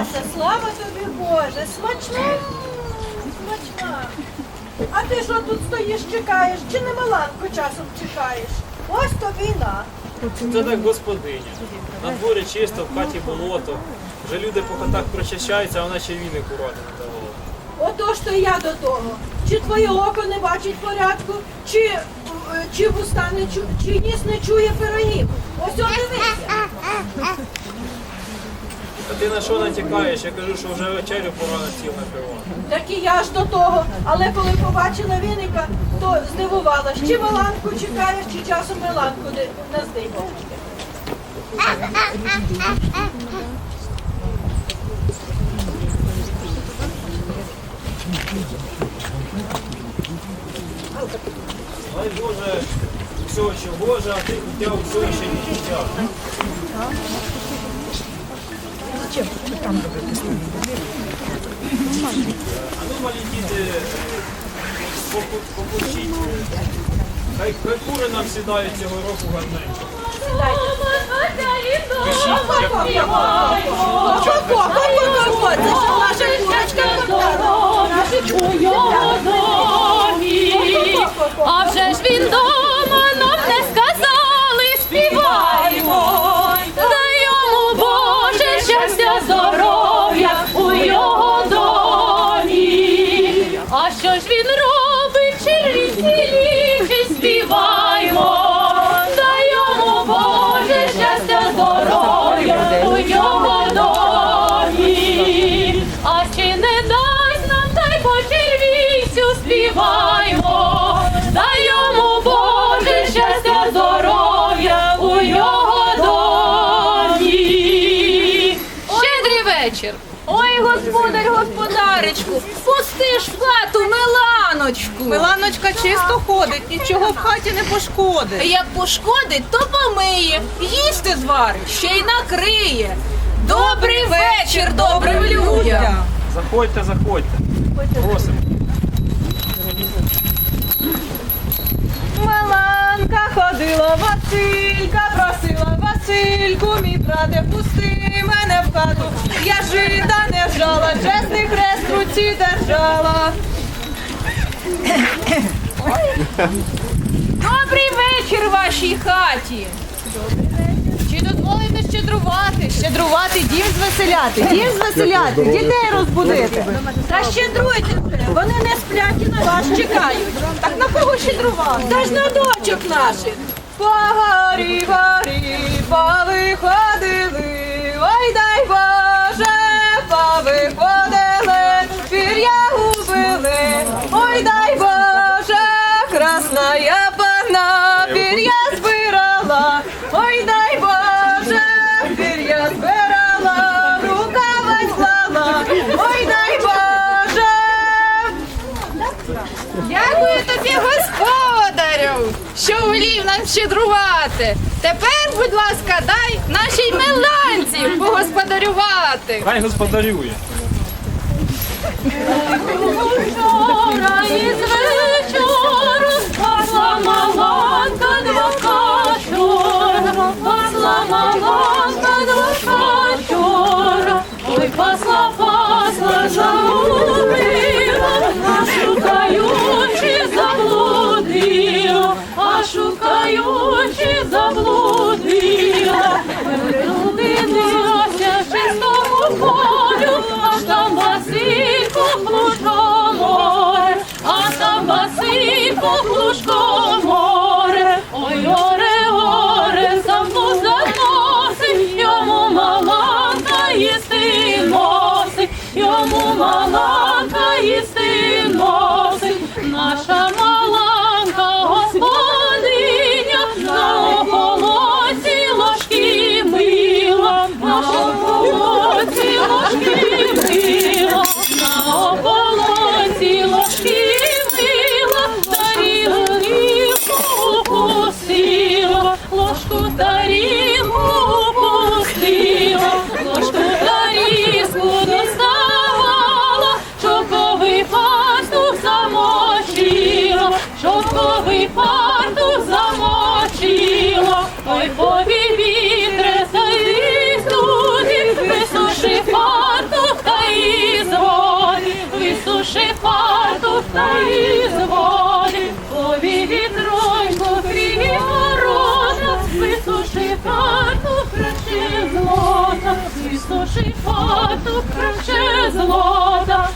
Вася, слава тобі Боже, смачна, смачна. А ти що тут стоїш, чекаєш? Чи не Маланку часом чекаєш? Ось тобі й на. Це так господиня. На дворі чисто, в хаті болото. Вже люди по хатах прочищаються, а вона ще віник уроди не давала. Отож то я до того. Чи твоє око не бачить порядку, чи, е, чи вуста не чу, чи ніс не чує пирогів. Ось дивися. А ти на що натякаєш? Я кажу, що вже вечерю пора на стіл накривати. Так і я ж до того. Але коли побачила віника, то здивувалась, чи Маланку чекаєш, чи часом Миланку не, здивував. Дай Боже, всього чого ж, а ти купляв всього ще не купляв. А ну малі діти, попу- попучіть. Хай, кури нам цього року гарненько. А вже ж він дома Миланочку. Миланочка чисто ходить, нічого в хаті не пошкодить. Як пошкодить, то помиє, їсти зварить, ще й накриє. Добрий вечір добрим людям. Заходьте, заходьте. Просимо. Маланка ходила, Василька просила, Васильку, мій брате, пусти мене в хату. Я жида не жала, чесний хрест в руці держала. Добрий вечір вашій хаті. Чи дозволите щедрувати? Щедрувати, дім звеселяти, дім звеселяти, дітей розбудити. Та щедруйте вони не сплять і на вас чекають. Так на кого щедрувати? Та ж на дочок наших. По горі, горі, повиходили, ой дай Боже, повиходили, Дякую тобі, господарю, що волів нам щедрувати. Тепер, будь ласка, дай нашій меланці погосподарювати. Хай господарює. Вчора із вечору пасла маланка два качора, пасла маланка стаї з води, лові вітройку, крій ворожа, хату, краще злота, висуши краще злота,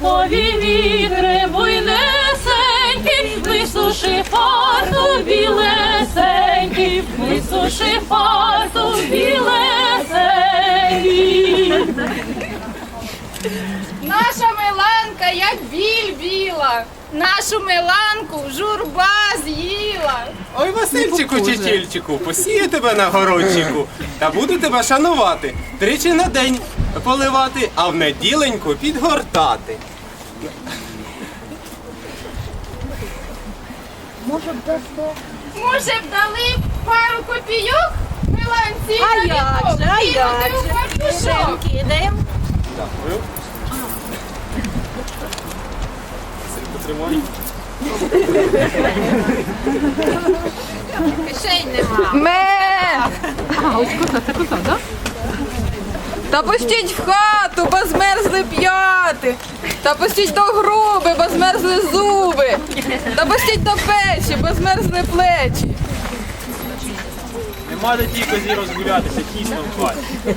пові вітри, буйнесенький, висуши хату, білесенький, висуши хату, білесенький. Наша Миланка, як біль біла, нашу Миланку журба з'їла. Ой, Васильчику Чечільчику, посію тебе на городчику, та буду тебе шанувати, тричі на день поливати, а в неділеньку підгортати. Може б дали пару копійок Миланці А на як же, а як у же? Кидаємо. Дякую. Васильку, тримай. Кишень нема. Ме! Та пустіть в хату, бо змерзли п'яти. Та пустіть до груби, бо змерзли зуби. Та пустіть до печі, бо змерзли плечі. Де тій козі розгулятися, тісно в хаті.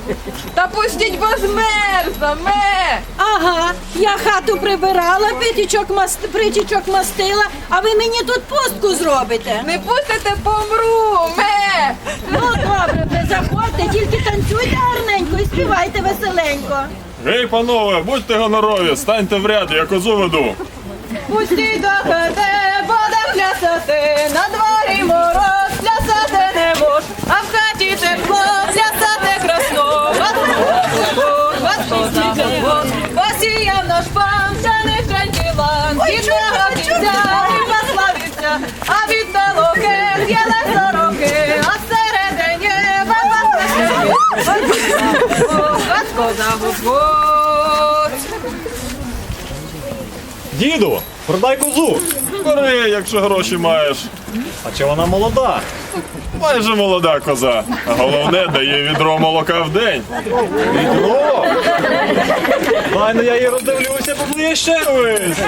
Та пустіть, бо змерзла, ме! Ага, я хату прибирала, притічок, маст... притічок мастила, а ви мені тут пустку зробите. Не пустите, помру, ме! Ну добре, ви заходьте, тільки танцюйте гарненько і співайте веселенько. Гей, панове, будьте гонорові, станьте в ряд, я козу веду. Пустіть до хати, буде плясати, на дворі мороз, плясати не мож, а в хаті тепло, плясати красно. Посіяв наш пан, вже не женький лан, від негодівця і пославився, а від толоки з'їли сороки, а всередині вас позабот. Діду, продай козу. Бери, якщо гроші маєш. А чи вона молода? Майже молода коза. Головне, дає відро молока в день. Відро? Дай, ну я її роздивлюся поближче. Ось.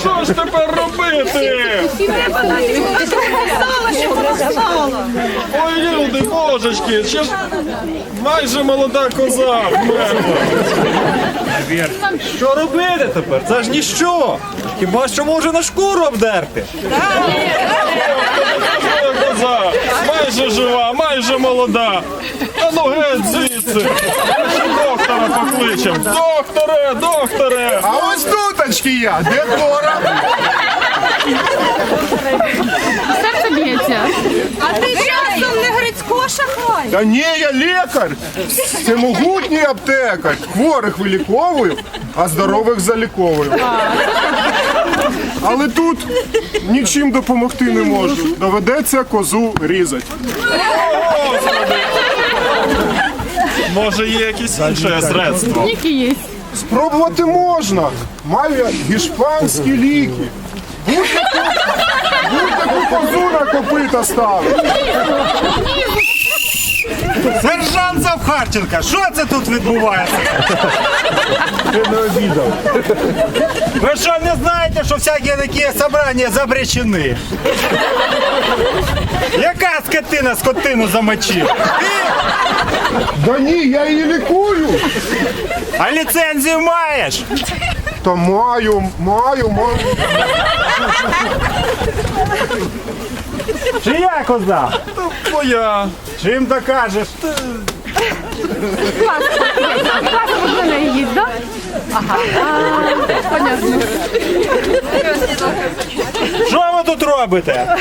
Що ж тепер робити? Ой, люди, божечки, ще ж майже молода коза вмерла. Що робити тепер? Це ж ніщо. Хіба що може на шкуру обдерти? Коза, майже жива, майже молода. А ну геть звідси. Доктора покличем. Докторе, докторе. А ось туточки я, де Дора? А ти часом не Грицько шахрай? Та ні, я лікар. Це могутній аптекар. Хворих виліковую, а здорових заліковую. Але тут нічим допомогти не можу. Доведеться козу різати. Може є якесь інше средство? Спробувати можна. Маю я гішпанські ліки. Будь-яку козу на копита ставить. Сержант Завхарченка, що це тут відбувається? Ти не обідав. Ви що не знаєте, що всякі такі собрання запрещені? Яка скотина скотину замочив? Да ні, я її лікую. А ліцензію маєш? Та маю, маю, маю. Чия коза? Моя. Чим докажеш? Що ви тут робите?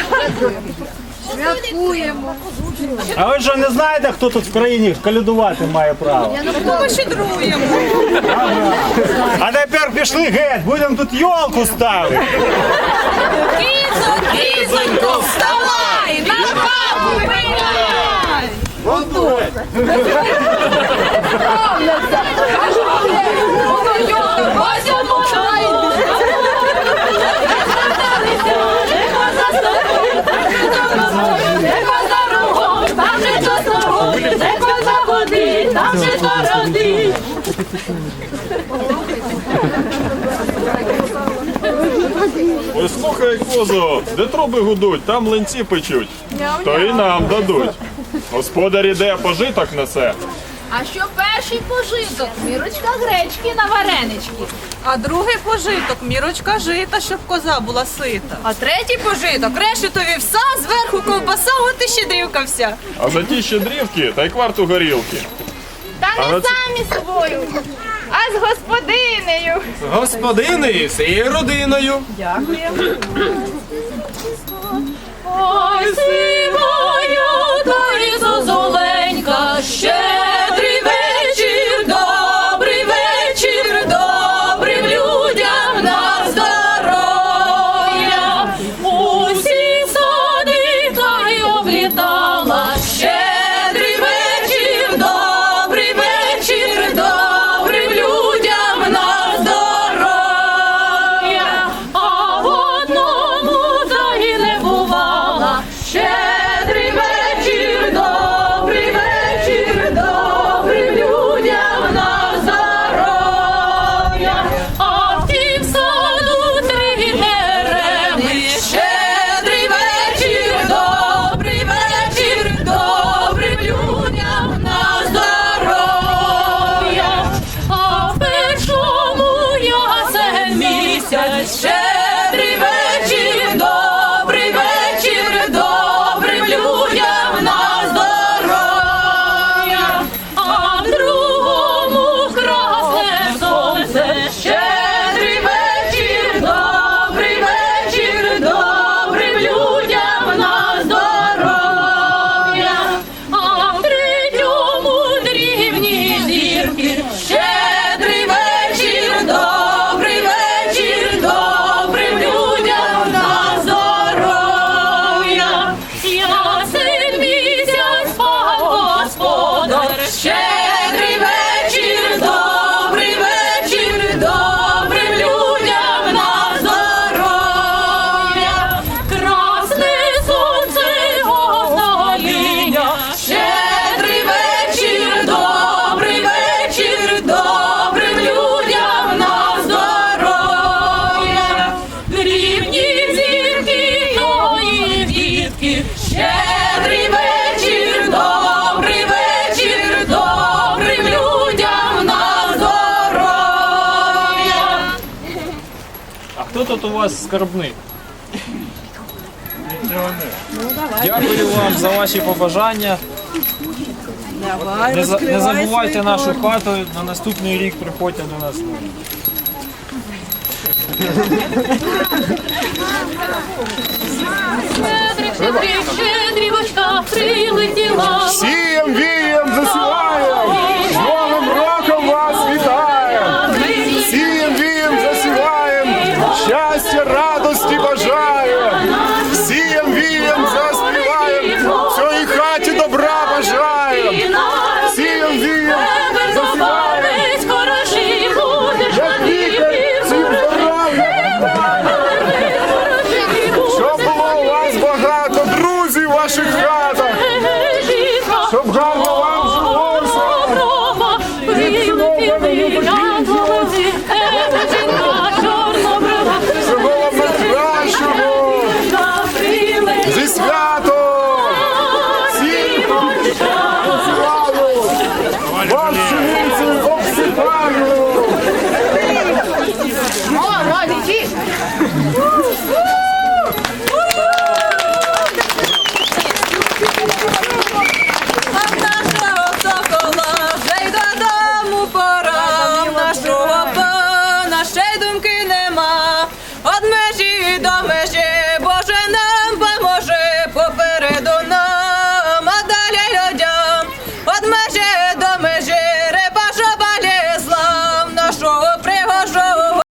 Святкуємо. А ви що не знаєте, хто тут в країні колядувати має право? Ми щедруємо. А тепер пішли геть, будемо тут йолку ставити. Кізонько, вставай, на Там же то родить. Ой, слухай, козо, де труби гудуть, там млинці печуть. То і нам дадуть. Господар іде, пожиток несе. А що перший пожиток? Мірочка гречки на варенички. А другий пожиток мірочка жита, щоб коза була сита. А третій пожиток решетові вса, зверху ковбаса, от і щедрівка вся. А за ті щедрівки та й кварту горілки. Та А не на самі собою, а з господинею. Господини і всією родиною. Ой, сивою та зозуленька, щедрий господар. Тут у вас скарбник? Дякую вам за ваші побажання. Не, за- не забувайте нашу хату. На наступний рік приходьте до нас. Щедрик, щедрівочка Woo!